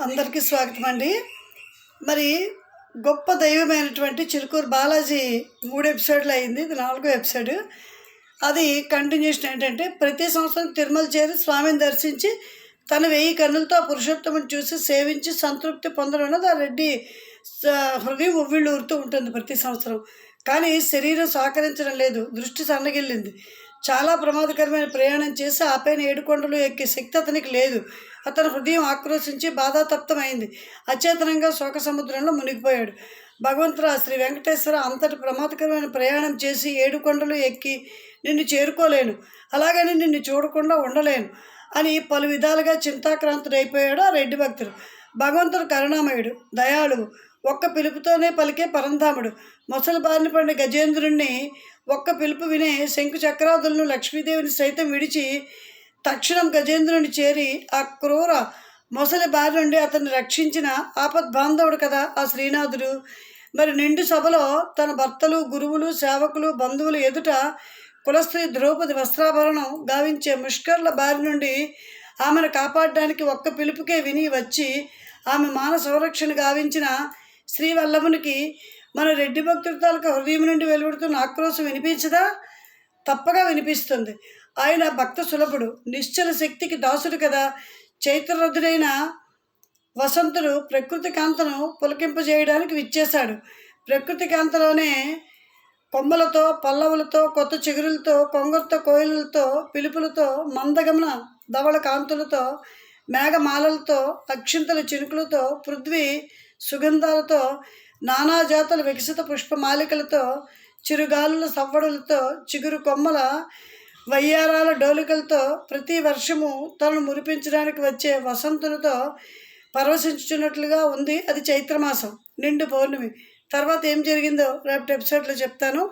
అందరికీ స్వాగతం అండి మరి గొప్ప దైవమైనటువంటి చిలుకూరు బాలాజీ మూడు ఎపిసోడ్లు అయింది ఇది నాలుగో ఎపిసోడ్. అది కంటిన్యూషన్ ఏంటంటే ప్రతి సంవత్సరం తిరుమల చేరి స్వామిని దర్శించి తన వెయ్యి కన్నులతో ఆ పురుషోత్తముని చూసి సేవించి సంతృప్తి పొందడం అన్నది ఆ రెడ్డి హృదయం ఉవ్విళ్ళు ఊరుతూ ఉంటుంది ప్రతి సంవత్సరం. కానీ శరీరం సహకరించడం లేదు. దృష్టి సన్నగిల్లింది. చాలా ప్రమాదకరమైన ప్రయాణం చేసి ఆ పైన ఏడుకొండలు ఎక్కే శక్తి అతనికి లేదు. అతని హృదయం ఆక్రోశించి బాధాతప్తమైంది. అచేతనంగా శోక సముద్రంలో మునిగిపోయాడు భగవంతురా శ్రీ వెంకటేశ్వర అంతటి ప్రమాదకరమైన ప్రయాణం చేసి ఏడు కొండలు ఎక్కి నిన్ను చేరుకోలేను. అలాగని నిన్ను చూడకుండా ఉండలేను అని పలు విధాలుగా చింతాక్రాంతుడైపోయాడు ఆ రెడ్డి భక్తుడు. భగవంతుడు కరుణామయుడు దయాళువు ఒక్క పిలుపుతోనే పలికే పరంధాముడు. మొసలు బారిన పడిన గజేంద్రుణ్ణి ఒక్క పిలుపు వినే శంకు చక్రాదులను లక్ష్మీదేవిని సైతం విడిచి తక్షణం గజేంద్రుని చేరి ఆ క్రూర మొసలి బారి నుండి అతన్ని రక్షించిన ఆపద్బాంధవుడు కదా ఆ శ్రీనాథుడు. మరి నిండు సభలో తన భర్తలు గురువులు సేవకులు బంధువులు ఎదుట కులస్త్రీ ద్రౌపది వస్త్రాభరణం గావించే ముష్కర్ల బారి నుండి ఆమెను కాపాడడానికి ఒక్క పిలుపుకే విని వచ్చి ఆమె మాన సంరక్షణ గావించిన శ్రీవల్లభునికి మన రెడ్డి భక్తుడి తాలూకా హృదయం నుండి వెలువడుతున్న ఆక్రోశం వినిపించదా? తప్పగా వినిపిస్తుంది. ఆయన భక్త సులభుడు నిశ్చల శక్తికి దాసుడు కదా. చైత్రరథుడైన వసంతుడు ప్రకృతి కాంతను పులకింపజేయడానికి విచ్చేశాడు. ప్రకృతి కాంతలోనే కొమ్మలతో పల్లవులతో కొత్త చిగురులతో కొంగర్తో కోయిలతో పిలుపులతో మందగమన ధవళ కాంతులతో మేఘమాలలతో అక్షింతల చినుకులతో పృథ్వీ సుగంధాలతో నానా జాతుల వికసిత పుష్పమాలికలతో చిరుగాలుల సవ్వడులతో చిగురు కొమ్మల వయ్యారాల డోలికలతో ప్రతి వర్షము తనను మురిపించడానికి వచ్చే వసంతులతో పరవశించుచున్నట్లుగా ఉంది అది చైత్రమాసం నిండు పౌర్ణమి. తర్వాత ఏం జరిగిందో రేపటి ఎపిసోడ్లో చెప్తాను.